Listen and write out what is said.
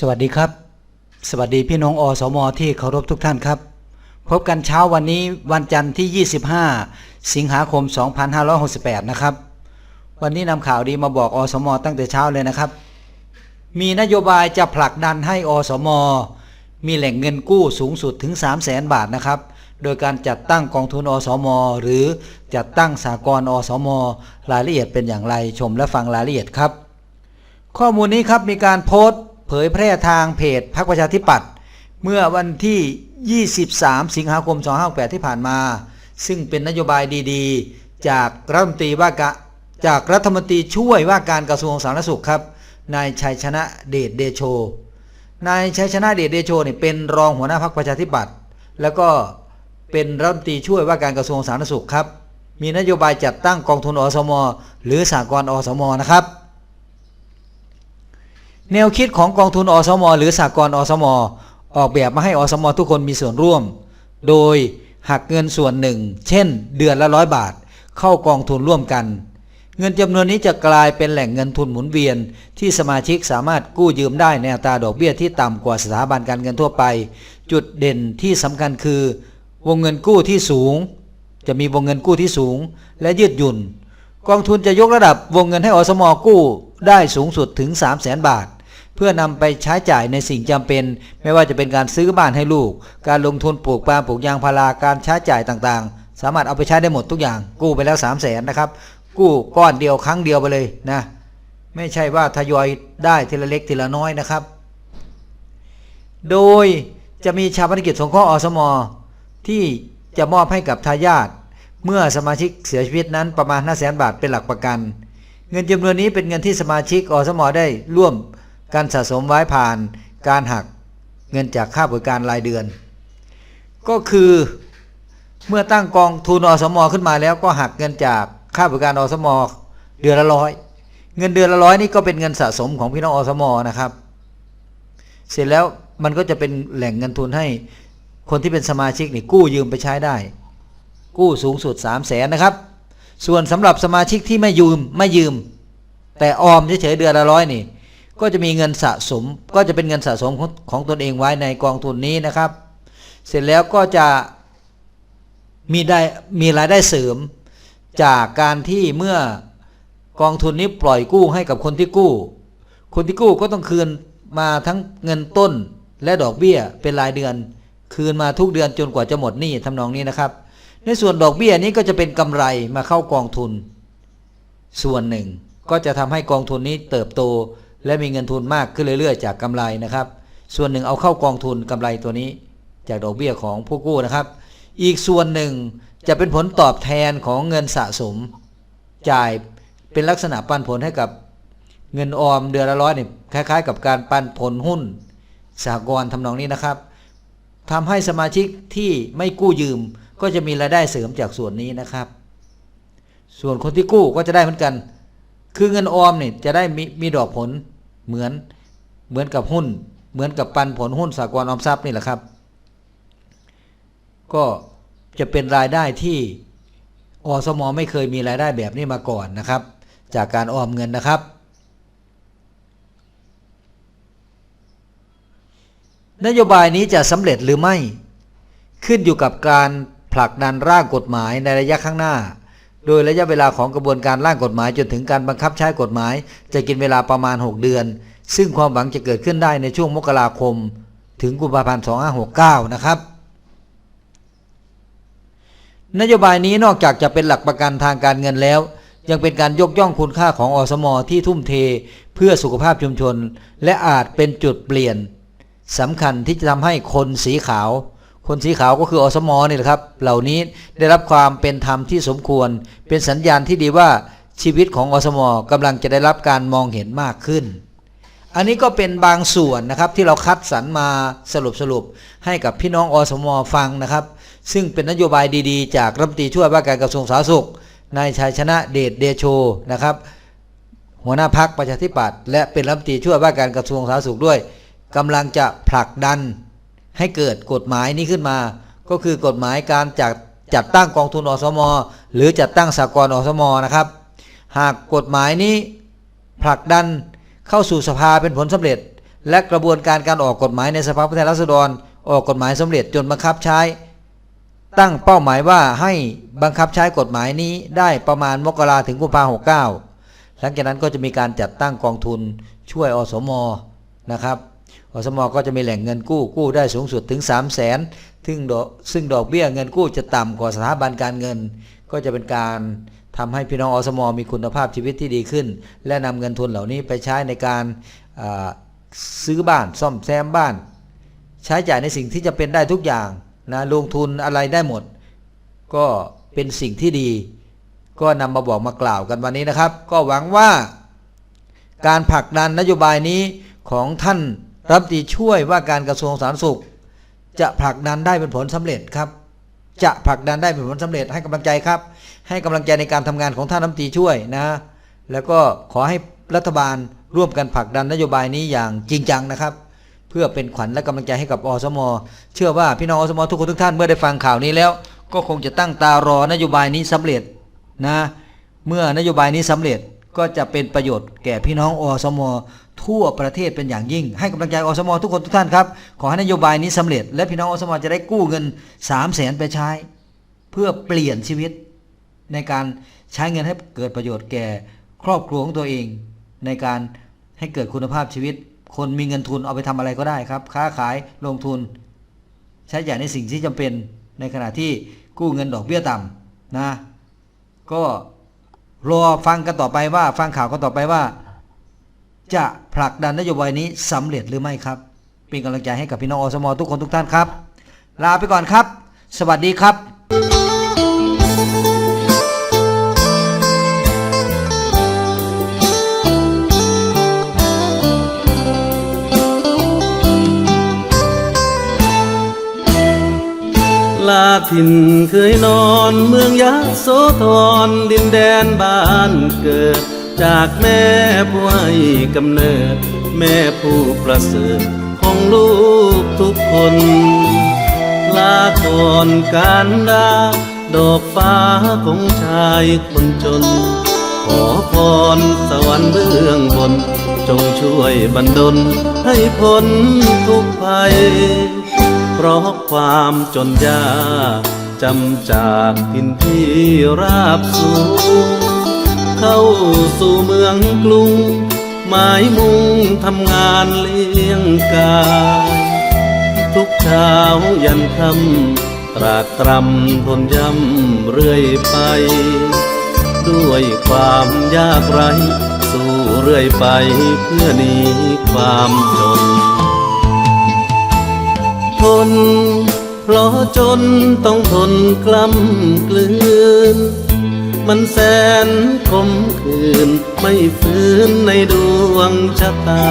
สวัสดีครับ สวัสดีพี่น้องอสมที่เคารพทุกท่านครับ พบกันเช้าวันนี้วันจันทร์ที่ 25 สิงหาคม 2568 นะครับ วันนี้นำข่าวดีมาบอกอสมตั้งแต่เช้าเลยนะครับ มีนโยบายจะผลักดันให้อสม มีแหล่งเงินกู้สูงสุดถึง 3 0 0แสนบาทนะครับ โดยการจัดตั้งกองทุนอสม หรือจัดตั้งสากลอสม รายละเอียดเป็นอย่างไรชมและฟังรายละเอียดครับ ข้อมูลนี้ครับมีการโพสต์ เผยแพร่ทางเพจพรรคประชาธิปัตย์เมื่อวันที่ 23 สิงหาคม 2568 ที่ผ่านมา ซึ่งเป็นนโยบายดีๆ จากรัฐมนตรีว่ากะจากรัฐมนตรีช่วยว่าการกระทรวงสาธารณสุขครับ นายชัยชนะเดชเดโช นายชัยชนะเดชเดโชเนี่ยเป็นรองหัวหน้าพรรคประชาธิปัตย์แล้วก็เป็นรัฐมนตรีช่วยว่าการกระทรวงสาธารณสุขครับ มีนโยบายจัดตั้งกองทุนอสม หรือสากลอสมนะครับ แนวคิดของกองทุนอสม หรือสากลอสม ออกแบบมาให้อสม ทุกคนมีส่วนร่วม โดยหักเงินส่วนหนึ่ง เช่น เดือนละร้อยบาท เข้ากองทุนร่วมกัน เงินจำนวนนี้จะกลายเป็นแหล่งเงินทุนหมุนเวียน ที่สมาชิกสามารถกู้ยืมได้ในอัตราดอกเบี้ยที่ต่ำกว่าสถาบันการเงินทั่วไป จุดเด่นที่สำคัญคือ วงเงินกู้ที่สูง จะมีวงเงินกู้ที่สูง และยืดหยุ่น กองทุนจะยกระดับวงเงินให้อสมกู้ได้สูงสุดถึง 3 0 0แสนบาท เพื่อนำไปใช้จ่ายในสิ่งจำเป็น ไม่ว่าจะเป็นการซื้อบ้านให้ลูก การลงทุนปลูกปาล์มปลูกยางพาราการใช้จ่ายต่างๆ สามารถเอาไปใช้ได้หมดทุกอย่าง กู้ไปแล้ว3 0 0แสนนะครับ กู้ก้อนเดียวครั้งเดียวไปเลยนะ ไม่ใช่ว่าทยอยได้ทีละเล็กทีละน้อยนะครับ โดยจะมีชาปนกิจสงเคราะห์อสม ที่จะมอบให้กับทายาทเมื่อสมาชิกเสียชีวิตนั้นประมาณ5 0 0แสนบาทเป็นหลักประกัน เงินจำนวนนี้เป็นเงินที่สมาชิกอสมได้ร่วม การสะสมไว้ผ่านการหักเงินจากค่าบริการรายเดือน ก็คือเมื่อตั้งกองทุนอสมอขึ้นมาแล้วก็หักเงินจากค่าบริการอสมอเดือนละร้อยเงินเดือนละร้อยนี่ก็เป็นเงินสะสมของพี่น้องอสมอนะครับ เสร็จแล้วมันก็จะเป็นแหล่งเงินทุนให้คนที่เป็นสมาชิกนี่กู้ยืมไปใช้ได้ กู้สูงสุด3 0 0แสนนะครับ ส่วนสำหรับสมาชิกที่ไม่ยืมไม่ยืม แต่ออมเฉยๆเดือนละร้อยนี่ ก็จะมีเงินสะสม ก็จะเป็นเงินสะสมของของตนเองไว้ในกองทุนนี้นะครับ เสร็จแล้วก็จะมีได้มีรายได้เสริม จากการที่เมื่อกองทุนนี้ปล่อยกู้ให้กับคนที่กู้ คนที่กู้ก็ต้องคืนมาทั้งเงินต้นและดอกเบี้ยเป็นรายเดือน คืนมาทุกเดือนจนกว่าจะหมดหนี้ทำนองนี้นะครับ ในส่วนดอกเบี้ยนี้ก็จะเป็นกำไรมาเข้ากองทุน ส่วนหนึ่งก็จะทำให้กองทุนนี้เติบโต และมีเงินทุนมากขึ้นเรื่อยๆ จากกำไรนะครับ ส่วนหนึ่งเอาเข้ากองทุนกำไรตัวนี้ จากดอกเบี้ยของผู้กู้นะครับ อีกส่วนหนึ่งจะเป็นผลตอบแทนของเงินสะสม จ่ายเป็นลักษณะปันผลให้กับเงินออมเดือนละร้อยเนี่ยคล้าย ๆ กับการปันผลหุ้นสหกรณ์ทำนองนี้นะครับทำให้สมาชิกที่ไม่กู้ยืมก็จะมีรายได้เสริมจากส่วนนี้นะครับ ส่วนคนที่กู้ก็จะได้เหมือนกัน คือเงินออมเนี่ยจะได้มีมีดอกผล เหมือนเหมือนกับหุ้น เหมือนกับปันผลหุ้นสากลออมทรัพย์นี่แหละครับ ก็จะเป็นรายได้ที่อสมไม่เคยมีรายได้แบบนี้มาก่อนนะครับ จากการออมเงินนะครับ นโยบายนี้จะสำเร็จหรือไม่ ขึ้นอยู่กับการผลักดันร่างกฎหมายในระยะข้างหน้า โดยระยะเวลาของกระบวนการร่างกฎหมายจนถึงการบังคับใช้กฎหมาย จะกินเวลาประมาณ 6 เดือน ซึ่งความหวังจะเกิดขึ้นได้ในช่วงมกราคม ถึงกุมภาพันธ์ 2569 นะครับนโยบายนี้นอกจากจะเป็นหลักประกันทางการเงินแล้ว ยังเป็นการยกย่องคุณค่าของอสมที่ทุ่มเท เพื่อสุขภาพชุมชน และอาจเป็นจุดเปลี่ยนสำคัญที่จะทำให้คนสีขาว คนสีขาวก็คืออสมนี่แหละครับ เหล่านี้ได้รับความเป็นธรรมที่สมควร เป็นสัญญาณที่ดีว่าชีวิตของอสมกำลังจะได้รับการมองเห็นมากขึ้น อันนี้ก็เป็นบางส่วนนะครับที่เราคัดสรรมาสรุปสรุปให้กับพี่น้องอสมฟังนะครับ ซึ่งเป็นนโยบายดีๆ จากรัฐมนตรีช่วยว่าการกระทรวงสาธารณสุขนายชัยชนะเดชเดโชนะครับ หัวหน้าพักประชาธิปัตย์และเป็นรัฐมนตรีช่วยว่าการกระทรวงสาธารณสุขด้วยกำลังจะผลักดัน ให้เกิดกฎหมายนี้ขึ้นมา ก็คือกฎหมายการจัดจัดตั้งกองทุนอสม หรือจัดตั้งสากลอสมนะครับ หากกฎหมายนี้ผลักดันเข้าสู่สภาเป็นผลสำเร็จ และกระบวนการการออกกฎหมายในสภาผู้แทนราษฎร ออกกฎหมายสำเร็จจนบังคับใช้ ตั้งเป้าหมายว่าให้บังคับใช้กฎหมายนี้ได้ประมาณมกราถึงกุมภาหกเก้าหลังจากนั้นก็จะมีการจัดตั้งกองทุนช่วยอสมนะครับ อสมก็จะมีแหล่งเงินกู้กู้ได้สูงสุดถึง 3 0 0แสนซึ่งดอกซึ่งดอกเบี้ยเงินกู้จะต่ำกว่าสถาบันการเงิน ก็จะเป็นการทำให้พี่น้องอสมมีคุณภาพชีวิตที่ดีขึ้น และนำเงินทุนเหล่านี้ไปใช้ในการซื้อบ้านซ่อมแซมบ้าน ใช้จ่ายในสิ่งที่จะเป็นได้ทุกอย่างนะลงทุนอะไรได้หมด ก็เป็นสิ่งที่ดี ก็นำมาบอกมากล่าวกันวันนี้นะครับ ก็หวังว่า การผลักดันนโยบายนี้ของท่าน รัฐมนตรีช่วยว่าการกระทรวงสาธารณสุข จะผลักดันได้เป็นผลสำเร็จครับ จะผลักดันได้เป็นผลสำเร็จให้กำลังใจครับ ให้กำลังใจในการทำงานของท่านรัฐมนตรีช่วยนะ แล้วก็ขอให้รัฐบาลร่วมกันผลักดันนโยบายนี้อย่างจริงจังนะครับ เพื่อเป็นขวัญและกำลังใจให้กับอสม เชื่อว่าพี่น้องอสมทุกคนทุกท่านเมื่อได้ฟังข่าวนี้แล้ว ก็คงจะตั้งตารอนโยบายนี้สำเร็จนะ เมื่อนโยบายนี้สำเร็จ ก็จะเป็นประโยชน์แก่พี่น้องอสมทั่วประเทศเป็นอย่างยิ่ง ให้กำลังใจอสมทุกคนทุกท่านครับ ขอให้นโยบายนี้สำเร็จ และพี่น้องอสมจะได้กู้เงิน3 0 0แสนไปใช้ เพื่อเปลี่ยนชีวิต ในการใช้เงินให้เกิดประโยชน์แก่ครอบครัวของตัวเอง ในการให้เกิดคุณภาพชีวิต คนมีเงินทุนเอาไปทำอะไรก็ได้ครับ ค้าขายลงทุน ใช้จ่ายในสิ่งที่จำเป็นในขณะที่กู้เงินดอกเบี้ยต่ำนะ ก็ รอฟังกันต่อไปว่า ฟังข่าวกันต่อไปว่า จะผลักดันนโยบายนี้สำเร็จหรือไม่ครับ เป็นกำลังใจให้กับพี่น้องอสมทุกคนทุกท่านครับ ลาไปก่อนครับ สวัสดีครับ ลาถิ่นเคยนอนเมืองยะโสธรดินแดนบ้านเกิด จากแม่ผู้ให้กำเนิด แม่ผู้ประเสริฐของลูกทุกคน ลาก่อนการดาดอกฟ้าของชายคนจน ขอพรสวรรค์เบื้องบน จงช่วยบรรดลให้พ้นทุกภัย เพราะความจนยากจำจากทินที่ราบสูง เข้าสู่เมืองกรุง หมายมุ่งทำงานเลี้ยงกายทุกเช้ายันค่ำตรากตรำทนย่ำเรื่อยไป ด้วยความยากไรสู้เรื่อยไปเพื่อหนีความจน ทนเพราะจนต้องทนกล้ำกลืน มันแสนคมคืนไม่ฟื้นในดวงชะตา